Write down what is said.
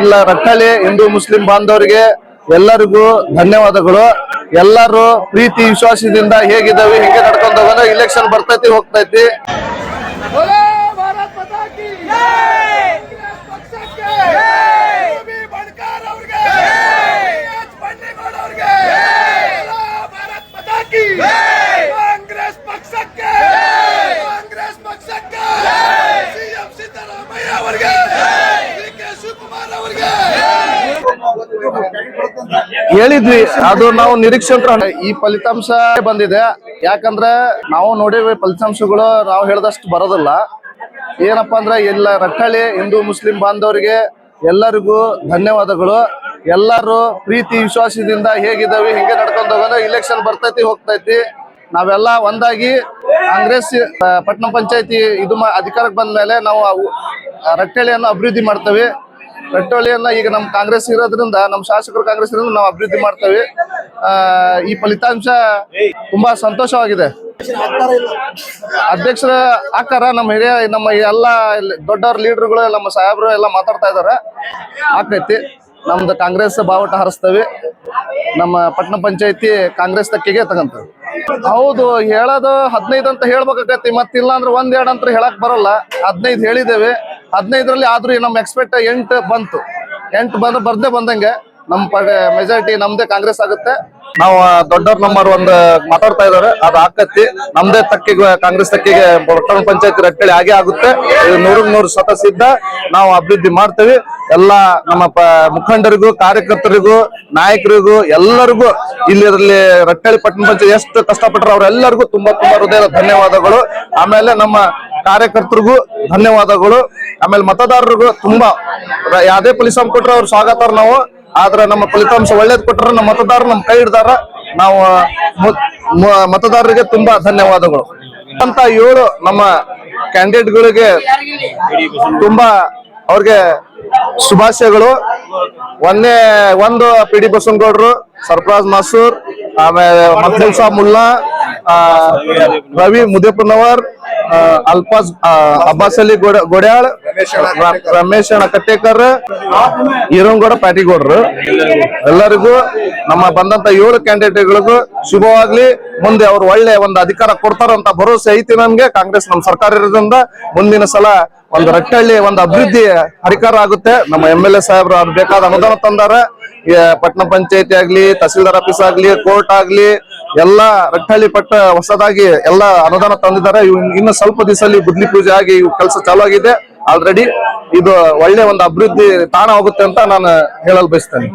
ಎಲ್ಲ ರಟ್ಟಳ್ಳಿ ಹಿಂದೂ, ಮುಸ್ಲಿಂ ಬಾಂಧವರಿಗೆ ಎಲ್ಲರಿಗೂ ಧನ್ಯವಾದಗಳು. ಎಲ್ಲರೂ ಪ್ರೀತಿ, ವಿಶ್ವಾಸದಿಂದ ಹೇಗಿದ್ದಾವೆ, ಹೇಗೆ ನಡ್ಕೊಂಡು ಹೋಗೋಣ ಇಲೆಕ್ಷನ್ ಬರ್ತೈತಿ, ಹೋಗ್ತೈತಿ. ಹೇಳಿದ್ವಿ, ಅದು ನಾವು ನಿರೀಕ್ಷೆ ಈ ಫಲಿತಾಂಶ ಬಂದಿದೆ. ಯಾಕಂದ್ರೆ ನಾವು ನೋಡಿವಿ ಫಲಿತಾಂಶಗಳು ನಾವು ಹೇಳ್ದಷ್ಟು ಬರೋದಿಲ್ಲ. ಏನಪ್ಪಾ ಅಂದ್ರೆ ಎಲ್ಲ ರಕ್ಕಳಿ ಹಿಂದೂ, ಮುಸ್ಲಿಂ ಬಾಂಧವರಿಗೆ ಎಲ್ಲರಿಗೂ ಧನ್ಯವಾದಗಳು. ಎಲ್ಲರೂ ಪ್ರೀತಿ, ವಿಶ್ವಾಸದಿಂದ ಹೇಗಿದ್ದಾವೆ ಹಿಂಗೆ ನಡ್ಕೊಂಡು ಹೋಗೋಣ ಇಲೆಕ್ಷನ್ ಬರ್ತೈತಿ, ಹೋಗ್ತೈತಿ. ನಾವೆಲ್ಲ ಒಂದಾಗಿ ಕಾಂಗ್ರೆಸ್, ಪಟ್ಟಣ ಪಂಚಾಯತಿ ಇದು ಅಧಿಕಾರಕ್ಕೆ ಬಂದ ಮೇಲೆ ನಾವು ರಕ್ಕಳಿಯನ್ನು ಅಭಿವೃದ್ಧಿ ಮಾಡ್ತೇವೆ. ರಟ್ಟಳ್ಳಿಯನ್ನ ಈಗ ನಮ್ಮ ಕಾಂಗ್ರೆಸ್ ಇರೋದ್ರಿಂದ ನಮ್ಮ ಶಾಸಕರು ಕಾಂಗ್ರೆಸ್ ಇರೋದ್ರಿಂದ ನಾವು ಅಭಿವೃದ್ಧಿ ಮಾಡ್ತೇವೆ. ಈ ಫಲಿತಾಂಶ ತುಂಬಾ ಸಂತೋಷವಾಗಿದೆ. ಅಧ್ಯಕ್ಷರ ಆಕಾರ ನಮ್ಮ ಹಿರಿಯ, ನಮ್ಮ ಎಲ್ಲ ದೊಡ್ಡವ್ರ ಲೀಡರ್ಗಳು, ನಮ್ಮ ಸಾಹೇಬರು ಎಲ್ಲ ಮಾತಾಡ್ತಾ ಇದಾರೆ. ಆಕೈತಿ ನಮ್ದು ಕಾಂಗ್ರೆಸ್ ಬಾವುಟ ಹಾರಿಸ್ತೇವೆ. ನಮ್ಮ ಪಟ್ಟಣ ಪಂಚಾಯತಿ ಕಾಂಗ್ರೆಸ್ ತಕ್ಕಿಗೆ ತಗಂತ ಹೌದು, ಹೇಳೋದು ಹದಿನೈದು ಅಂತ ಹೇಳ್ಬೇಕಾಗತ್ತಿ. ಮತ್ತಿಲ್ಲ ಅಂದ್ರೆ ಒಂದ್ ಎರಡು ಅಂತ ಹೇಳಕ್ ಬರಲ್ಲ. ಹದಿನೈದು ಹೇಳಿದ್ದೇವೆ. ಹದಿನೈದರಲ್ಲಿ ಆದ್ರೂ ನಮ್ಮ ಎಕ್ಸ್ಪೆಕ್ಟ್ ಎಂಟು ಬಂತು. ಎಂಟು ಬಂದ್ರೆ ಬರ್ದೇ ಬಂದಂಗೆ ನಮ್ಮ ಮೆಜಾರಿಟಿ ನಮ್ದೇ ಕಾಂಗ್ರೆಸ್ ಆಗುತ್ತೆ. ನಾವು ದೊಡ್ಡವ್ರ ನಂಬರ್ ಒಂದ್ ಮಾತಾಡ್ತಾ ಇದಾರೆ ಅದು ಆಕತ್ತಿ. ನಮ್ದೇ ತಕ್ಕಿಗೆ, ಕಾಂಗ್ರೆಸ್ ತಕ್ಕಿಗೆ ಪಟ್ಟಣ ಪಂಚಾಯತ್ ರಟ್ಟಳಿ ಹಾಗೆ ಆಗುತ್ತೆ. ನೂರಕ್ಕೆ ನೂರು ಶತ ಸಿದ್ಧ. ನಾವು ಅಭಿವೃದ್ಧಿ ಮಾಡ್ತೇವೆ. ಎಲ್ಲ ನಮ್ಮ ಮುಖಂಡರಿಗೂ, ಕಾರ್ಯಕರ್ತರಿಗೂ, ನಾಯಕರಿಗೂ, ಎಲ್ಲರಿಗೂ ಇಲ್ಲಿ ರಟ್ಟಳಿ ಪಟ್ಟಣ ಪಂಚಾಯತ್ ಎಷ್ಟು ಕಷ್ಟಪಟ್ಟರು ಅವರೆಲ್ಲರಿಗೂ ತುಂಬಾ ತುಂಬಾ ಹೃದಯದ ಧನ್ಯವಾದಗಳು. ಆಮೇಲೆ ನಮ್ಮ ಕಾರ್ಯಕರ್ತರಿಗೂ ಧನ್ಯವಾದಗಳು. ಆಮೇಲೆ ಮತದಾರರಿಗೂ ತುಂಬಾ ಯಾವ್ದೇ ಫಲಿತಾಂಶ ಕೊಟ್ಟರೆ ಅವ್ರು ಸ್ವಾಗತಾರ ನಾವು. ಆದ್ರೆ ನಮ್ಮ ಫಲಿತಾಂಶ ಒಳ್ಳೇದು ಕೊಟ್ರೆ ನಮ್ಮ ಮತದಾರರು ನಮ್ಮ ಕೈ ಹಿಡ್ದಾರ. ನಾವು ಮತದಾರರಿಗೆ ತುಂಬಾ ಧನ್ಯವಾದಗಳು. ಅಂತ ಏಳು ನಮ್ಮ ಕ್ಯಾಂಡಿಡೇಟ್ಗಳಿಗೆ ತುಂಬಾ ಅವ್ರಿಗೆ ಶುಭಾಶಯಗಳು. ಒಂದೇ ಒಂದು ಪಿ ಡಿ ಬಸವನಗೌಡರು ಸರ್ಫರಾಜ್ ಮಸೂರ್ ಆಮೇಲೆ ಮಕ್ಬುಲ್ ಸಾಬ್ ಮುಲ್ಲಾ ರವಿ ಮುದೇಪುನವರ್ ಆ, ಆ, ಅಬ್ಬಾಸ್ ಅಲಿ ಗೊಡ್ಯಾಳ್ ರಮೇಶ್ ಅಣ್ಣ ಕಟ್ಟೇಕರ್ ಈರಂಗೌಡ ಪ್ಯಾಟಿಗೌಡ್ರು ಎಲ್ಲರಿಗೂ ನಮ್ಮ ಬಂದಂತ ಏಳು ಕ್ಯಾಂಡಿಡೇಟ್ಗಳಿಗೂ ಶುಭವಾಗ್ಲಿ. ಮುಂದೆ ಅವ್ರು ಒಳ್ಳೆ ಒಂದು ಅಧಿಕಾರ ಕೊಡ್ತಾರಂತ ಭರವಸೆ ಐತಿ ನಮ್ಗೆ. ಕಾಂಗ್ರೆಸ್ ನಮ್ಮ ಸರ್ಕಾರ ಇರೋದ್ರಿಂದ ಮುಂದಿನ ಸಲ ಒಂದು ರಟ್ಟಳ್ಳಿ ಒಂದು ಅಭಿವೃದ್ಧಿ ಅಧಿಕಾರ ಆಗುತ್ತೆ. ನಮ್ಮ ಎಂ ಎಲ್ ಎ ಸಾಹೇಬ್ರು ಅದು ಬೇಕಾದ ಅನುದಾನ ತಂದಾರ. ಪಟ್ಟಣ ಪಂಚಾಯತಿ ಆಗ್ಲಿ ತಹಸೀಲ್ದಾರ್ ಆಫೀಸ್ ಆಗ್ಲಿ ಕೋರ್ಟ್ ಆಗ್ಲಿ ಎಲ್ಲಾ ರಟ್ಟಹಳ್ಳಿ ಪಟ್ಟ ಹೊಸದಾಗಿ ಎಲ್ಲ ಅನುದಾನ ತಂದಿದ್ದಾರೆ. ಇನ್ನು ಸ್ವಲ್ಪ ದಿವಸದಲ್ಲಿ ಬುದ್ಲಿ ಪೂಜೆ ಆಗಿ ಕೆಲಸ ಚಾಲು ಆಗಿದೆ ಆಲ್ರೆಡಿ ಇದು ಒಳ್ಳೆ ಒಂದು ಅಭಿವೃದ್ಧಿ ತಾಣ ಹೋಗುತ್ತೆ ಅಂತ ನಾನು ಹೇಳಲು ಬಯಸ್ತೇನೆ.